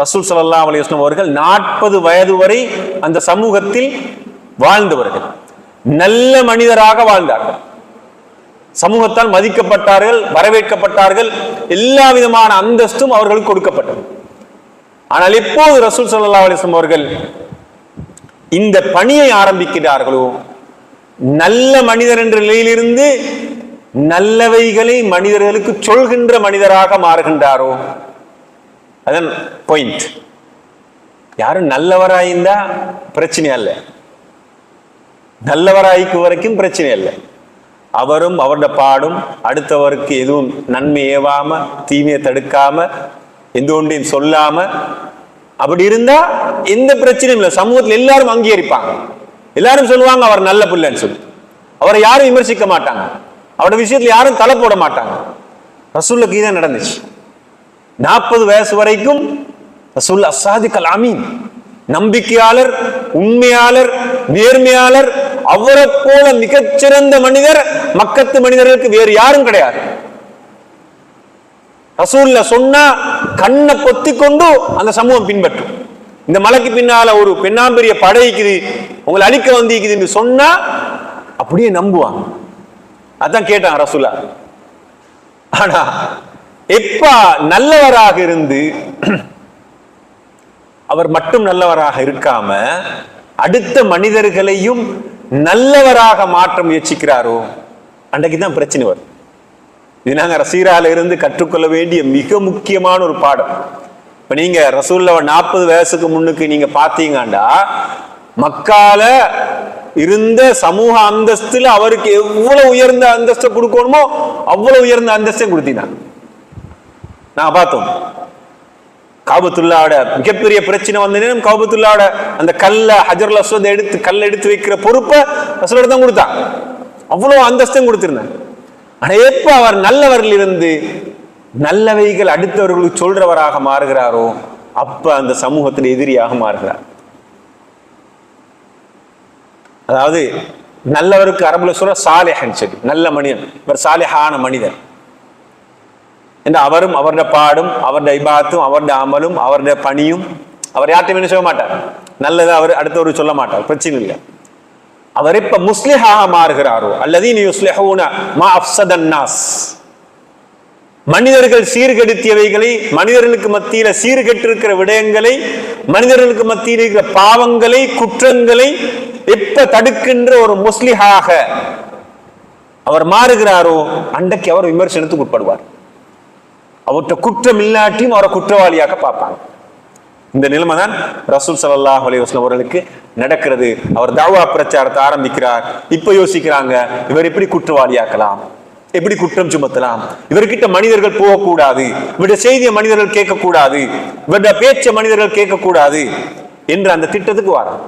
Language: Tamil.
ரசூல் சல்லா அலைஹி அவர்கள் நாற்பது வயது வரை அந்த சமூகத்தில் வாழ்ந்தவர்கள். நல்ல மனிதராக வாழ்ந்தார்கள். சமூகத்தால் மதிக்கப்பட்டார்கள் வரவேற்கப்பட்டார்கள் எல்லா விதமான அந்தஸ்தும் அவர்களுக்கு கொடுக்கப்பட்டது. ஆனால் எப்போது ரசூல் சல்லா அலைஹி அவர்கள் இந்த பணியை ஆரம்பிக்கிறார்களோ நல்ல மனிதர் என்ற நிலையிலிருந்து நல்லவைகளை மனிதர்களுக்கு சொல்கின்ற மனிதராக மாறுகின்றாரோ அதன் பாயிண்ட் யாரும் நல்லவராயிருந்தா பிரச்சனை இல்லை நல்லவராய்க்கு வரைக்கும் பிரச்சனை இல்லை அவரும் அவருடைய பாடும் அடுத்தவருக்கு எதுவும் நன்மை ஏவாம தீமையை தடுக்காம எந்த ஒன்றையும் சொல்லாம அப்படி இருந்தா எந்த பிரச்சனையும் இல்லை. சமூகத்தில் எல்லாரும் அங்கீகரிப்பாங்க. எல்லாரும் சொல்லுவாங்க அவர் நல்ல பிள்ளைன்னு சொல்லி. அவரை யாரும் விமர்சிக்க மாட்டாங்க. அவரோட விஷயத்துல யாரும் தலை போட மாட்டாங்க. ரசூலுக்கு இதான் நடந்துச்சு. நாற்பது வயசு வரைக்கும் ரசூல் அசாதிக்கல் அமீன் நம்பிக்கையாளர் உண்மையாளர் நேர்மையாளர் அவரை போல மிகச்சிறந்த மனிதர் மக்கத்து மனிதர்களுக்கு வேறு யாரும் கிடையாது. ரசூல்ல சொன்னா கண்ணை பொத்தி கொண்டு அந்த சமூகம் பின்பற்றும். இந்த மலைக்கு பின்னால ஒரு பெண்ணாம்பெரிய படைக்குது உங்களை அழிக்க வந்திருக்குதுன்னு சொன்னா அப்படியே நம்புவாங்க. அதான் கேட்டான் ரசூலா. ஆனா எப்பா நல்லவராக இருந்து அவர் மட்டும் நல்லவராக இருக்காம அடுத்த மனிதர்களையும் நல்லவராக மாற்ற முயற்சிக்கிறாரோ? அன்றைக்கு தான் பிரச்சனை வரும். இது நாங்க ரசீரால இருந்து கற்றுக்கொள்ள வேண்டிய மிக முக்கியமான ஒரு பாடம். இப்ப நீங்க ரசூல்ல நாற்பது வயசுக்கு முன்னுக்கு நீங்க பாத்தீங்கண்டா மக்கால இருந்த சமூக அந்தஸ்துல அவருக்கு எவ்வளவு உயர்ந்த அந்தஸ்தை கொடுக்கணுமோ அவ்வளவு உயர்ந்த அந்தஸ்தை கொடுத்தீங்க நான் பார்த்தோம். காபத்துல்லாவோட மிகப்பெரிய பிரச்சனை வந்த நேரம் காபத்துல்லாவோட அந்த கல்ல ஹஜர்ல அஸ்வத் எடுத்து கல்ல எடுத்து வைக்கிற பொறுப்பை ரசூலோட தான் கொடுத்தான். அவ்வளவு அந்தஸ்தும் கொடுத்துருந்தேன். ஆனால் எப்ப அவர் நல்லவரில் இருந்து நல்லவைகள் அடுத்தவர்களுக்கு சொல்றவராக மாறுகிறாரோ அப்ப அந்த சமூகத்தில் எதிரியாக மாறுகிறார். அதாவது நல்லவருக்கு அரபுல சொல்ற சாலேஹன் சொல்லி நல்ல மனிதன். இவர் சாலேஹான மனிதன். என்று அவரும் அவருடைய பாடும் அவருடைய இபாத்தும் அவருடைய அமலும் அவருடைய பணியும் அவர் யார்ட்டையும் என்ன சொல்ல மாட்டார். நல்லதை அவர் அடுத்தவர் சொல்ல மாட்டார். பிரச்சனை இல்லை. அவர் இப்ப முஸ்லிஹாக மாறுகிறாரோ? அல்லது நாஸ். மனிதர்கள் சீர்கெடுத்தியவைகளை மனிதர்களுக்கு மத்தியில சீர்கெட்டிருக்கிற விடயங்களை மனிதர்களுக்கு மத்தியில் இருக்கிற பாவங்களை குற்றங்களை எப்ப தடுக்கின்ற ஒரு முஸ்லிஹாக அவர் மாறுகிறாரோ அன்றைக்கு அவர் விமர்சனத்துக்கு உட்படுவார். அவர்கிட்ட குற்றம் இல்லாட்டியும் அவரை குற்றவாளியாக பார்ப்பாங்க. இந்த நிலைமை தான் ரசூல் சல்லாஹ் அலி அவர்களுக்கு நடக்கிறது. அவர் தாவா பிரச்சாரத்தை ஆரம்பிக்கிறார். இப்ப யோசிக்கிறாங்க இவர் எப்படி குற்றவாளியாக்கலாம்? எப்படி குற்றம் சுமத்தலாம்? இவர்கிட்ட மனிதர்கள் போகக்கூடாது. இவருடைய செய்தியை மனிதர்கள் கேட்கக்கூடாது. இவருடைய பேச்ச மனிதர்கள் கேட்கக்கூடாது என்று அந்த திட்டத்துக்கு வரான்